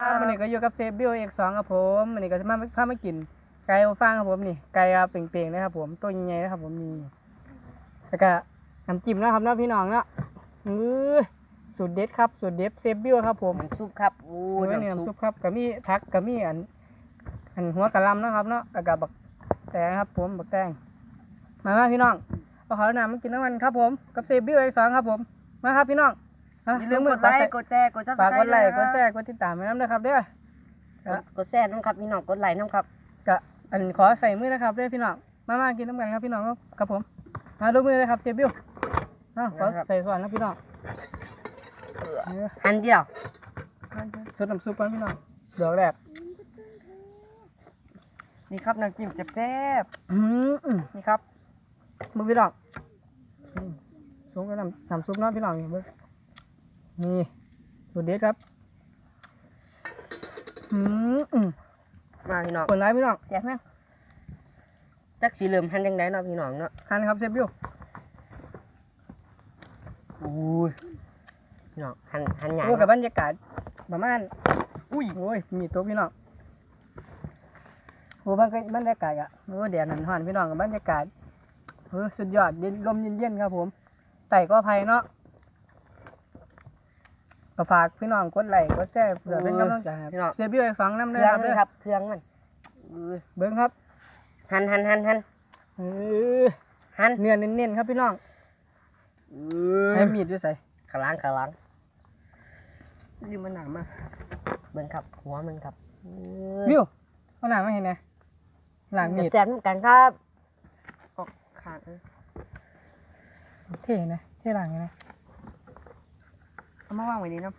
ครับวันนี้ก็อยู่กับเซฟบิวเอกสองครับผมวันนี้ก็จะมาพามากิน ไก่อบฟางครับผมนี่ไก่เอาเป่งๆนะครับผมตัวใหญ่ๆนะครับผมนี่แล้วก็น้ำจิ้มนะครับเนาะพี่น้องเนาะอื้อสูตรเด็ดครับสูตรเด็ดเซฟบิวครับผมน้ำซุปครับโอ้โอ้ยนี่น้ำน้ำซุซุปปครับก็มีผักก็มีอันอันหัวกะหล่ำนะครับเนาะแล้วก็บักแตงครับผมบักแตงมามาพี่น้องเอาขาวหนามากินน้ำมันครับผมกับเซฟบิวเอกสองครับผมมาครับพี่น้อง อะอย่าลืมมืกดไลค์กดแชร์กดซับสฝากไครกดต์ไลค์กด้วดยแชร์กดติดตามไว้น้ำนะครับเด้อกดกดแชร์น้ำครับพี่น้องกดไลค์น้ำครับกะอันขอใส่มือนะครับเด้อพี่น้องมามากินน้ำกันครับพี่น้องครับครับผมมาดูมือเลยครับเซบิวอะขอใส่ส่วนนะพี่น้องเอออันเดียวสดน้ำซุปก่อนพี่น้องเดี๋ยวแรกนี่ครับน้ำจิ้มแซ่บอืมอืมๆนี่ครับมือพี่น้องอืมสูงกับน้ำน้ำซุปเน้องพี่น้องนี่เบิ่ง นี่สูตรเด็ดครับอืมอืมมาพี่น้องคนร้ายพี่น้องแย่แม่งจักสีเหลืองหันยังไงเนาะพี่น้องเนาะทานครับเซบิวอุ้ยพี่น้องหันหันหยางดูกับบรรยากาศประมาณอุ้ยโอ้ยมีตัวพี่น้องโอ้บรรยากาศบรรยากาศอะโอ้แดดนั่นหอนพี่น้องกับบรรยากาศเออสุดยอดเย็นลมเย็นๆครับผมไต่ก็ภัยเนาะ ก็ฝากพี่น้องกดไลค์กดแชร์เพื่อเป็นกำลังใจครับพี่น้อง เสียบิวอีกสองน้ำเคเลยรื่องครับมัเด้นอครับเครื่องมันอุ้ยเบิ้งครับหันหันหันหันเออหันเนื้อเน้นๆครับพี่น้องอืให้มมีดด้วยใส่ขลังขลังลืมมันหนามากเบิ่งครับ หัวมันครับอืมบิวเอาหนังมาเห็นไงหลังมีดแซ่บๆเหมือนกันครับออกขาดเลยเท่นะเท่หลังไงนะเอามาวางไว้นี่เนาะ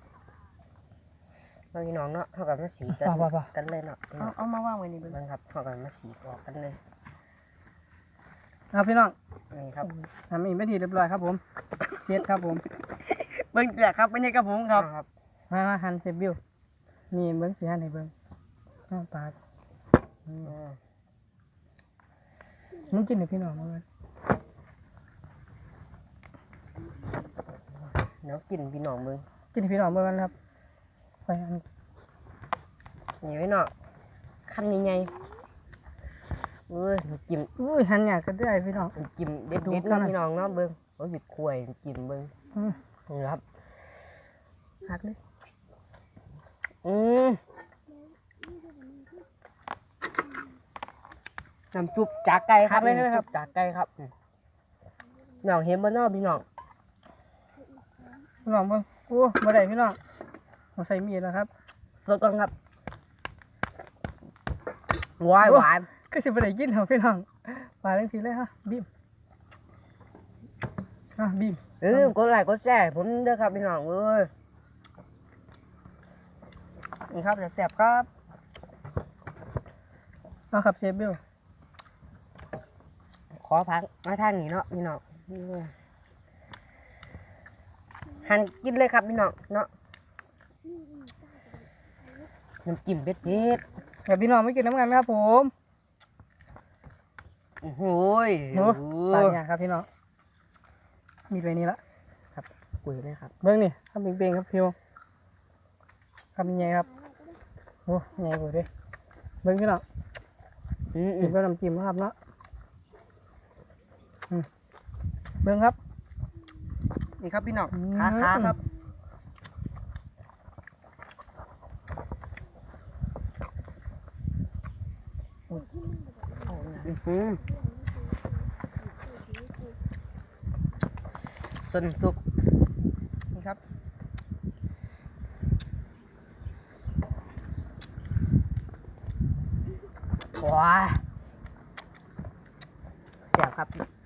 เราพี่น้องเนาะเท่ากับมาสีกันป่าป่าป่ากันเลยเนาะพี่น้เอาองเอามาวางไว้นี่เบิ่งเบิ่งครับเท่ากับมาสีออกกันเลยเอาพี่น้องนี่ครับทำอีกไม่ทีเรียบร้อยครับผมเช็ดครับผมเบิ่งแจกครับไม่ใช่กระผมครับครับมามาหันเซฟบิวนี่เบิ้งสีหันให้เบิ้งน้าปาดอืมมึงกินเดี๋ยวพี่น้องมา เลยเดี๋ยวกินพี่น้องมึงกินให้พี่น้องเบิ้งกันครับไปอันนี่พี่น้องคำยังไงเอ้ยน้ำจิ้มอุ้ยหันอยากก็ได้พี่น้องน้ำจิ้มเด็ดดูเด็ดกัเนาะน พี่น้องเนาะเบิ่งโอ้ยสิกล้วยน้ำจิ้มเบิ่งอืมนี่ครับ หักเลยอืมน้ำจุบจากไก่ครับน้ำจุบจากไก่ครับอืมน้องเห็นบ่เนาะพี่น้อง พี่น้องเบิ้งโอ้บ่ได้พี่น้องเอาใส่มีดแล้วครับสดก่อนครับหวายโอ้หวายก็สิบ่ได้กินเหรอพี่น้องปลาเรื่องทีเลยฮะบีมอะบีมเออกดไลค์กดแชร์ผมเด้อครับพี่น้องเอ้ยนี่ครับแซ่บๆครับเอาครับเซฟบิวขอพักมาทางนี้เนาะพี่น้อง หันกินเลยครับพี่น้องเนาะน้ำจิ้มเผ็ดเผ็ดเดี๋ยวพี่น้องไม่กินน้ำกันครับผมๆโอ้โหยโอ้โอ้ปลาโหเนี่ยครับพี่น้องมีดไว้นี่ละกุยเลยครับเบิ้งนี่ทำเป่งๆครับพิวทำยังไงครับโอ้ใหญ่กว่าเด้เบิ้งพี่น้องอืมอืกินมกับน้ำจิ้มนะครับเนาะอืมเบิ้งครับ นี่ครับพี่น้องอืมขาขาครับอื้อหือส่วนสุกนี่ครับว้ายเสียบครับ